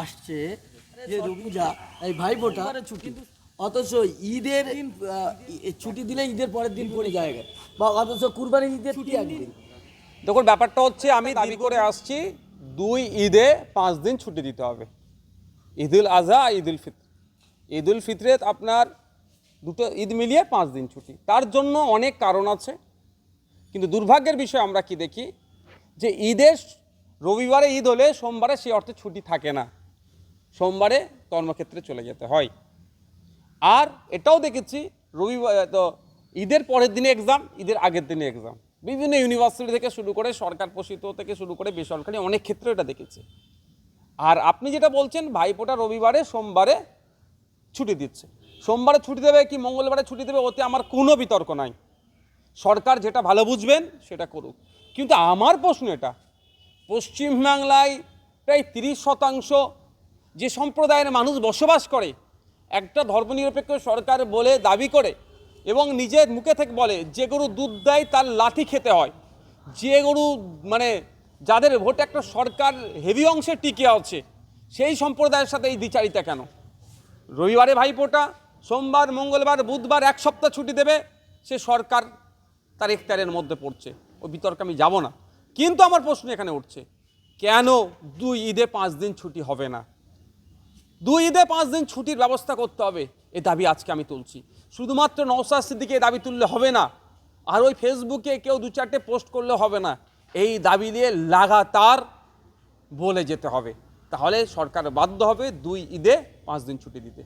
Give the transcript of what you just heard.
আসছে যে রোজা এই ভাইফোঁটা ছুটি। অথচ ঈদের ছুটি দিলে ঈদের পরের দিন পড়ে যায় বা অথচ কুরবানি ঈদের ছুটি একদিন। দেখুন ব্যাপারটা হচ্ছে আমি দাবি করে আসছি। দুই ঈদে পাঁচ দিন ছুটি দিতে হবে। ঈদুল আজহা ঈদুল ফিত্র। ঈদুল ফিতরে আপনার দুটো ঈদ মিলিয়ে পাঁচ দিন ছুটি। তার জন্য অনেক কারণ আছে। কিন্তু দুর্ভাগ্যের বিষয় আমরা কি দেখি? যে ঈদের রবিবারে ঈদ হলে সোমবারে সেই অর্থে ছুটি থাকে না। সোমবারে কর্মক্ষেত্রে চলে যেতে হয়। আর এটাও দেখেছি, রবিবার, তো ঈদের পরের দিনে এক্সাম ঈদের আগের দিনে এক্সাম বিভিন্ন ইউনিভার্সিটি থেকে শুরু করে সরকার পোষিত থেকে শুরু করে বেসরকারি অনেক ক্ষেত্রে এটা দেখেছি। আর আপনি যেটা বলছেন ভাইফোঁটা রবিবারে, সোমবারে ছুটি দিচ্ছে। সোমবারে ছুটি দেবে কি মঙ্গলবারে ছুটি দেবে ওতে আমার কোনো বিতর্ক নাই। সরকার যেটা ভালো বুঝবেন, সেটা করুক। কিন্তু আমার প্রশ্ন এটা পশ্চিমবাংলায় প্রায় তিরিশ শতাংশ যে সম্প্রদায়ের মানুষ বসবাস করে, একটা ধর্মনিরপেক্ষ সরকার বলে দাবি করে এবং নিজের মুখে থেকে বলে, যে গরু দুধ দেয় তার লাঠি খেতে হয়। যে গরু মানে যাদের ভোটে একটা সরকার হেভি অংশে টিকে আছে, সেই সম্প্রদায়ের সাথে এই দ্বিচারিতা কেন? রবিবারে ভাইফোঁটা সোমবার, মঙ্গলবার, বুধবার এক সপ্তাহ ছুটি দেবে, সে সরকার তার ইফতারের মধ্যে পড়ছে। ওই বিতর্কে আমি যাব না। কিন্তু আমার প্রশ্ন এখানে উঠছে, কেন দুই ঈদে পাঁচ দিন ছুটি হবে না? দুই ঈদে পাঁচ দিন ছুটির ব্যবস্থা করতে হবে, এ দাবি আজকে আমি তুলছি। শুধুমাত্র নওসাদ সিদ্দিকে দাবি তুললে হবে না, আর ওই ফেসবুকে কেউ দু চারটে পোস্ট করলে হবে না, এই দাবি দিয়ে লাগাতার বলে যেতে হবে। তাহলে সরকার বাধ্য হবে দুই ঈদে পাঁচ দিন ছুটি দিতে।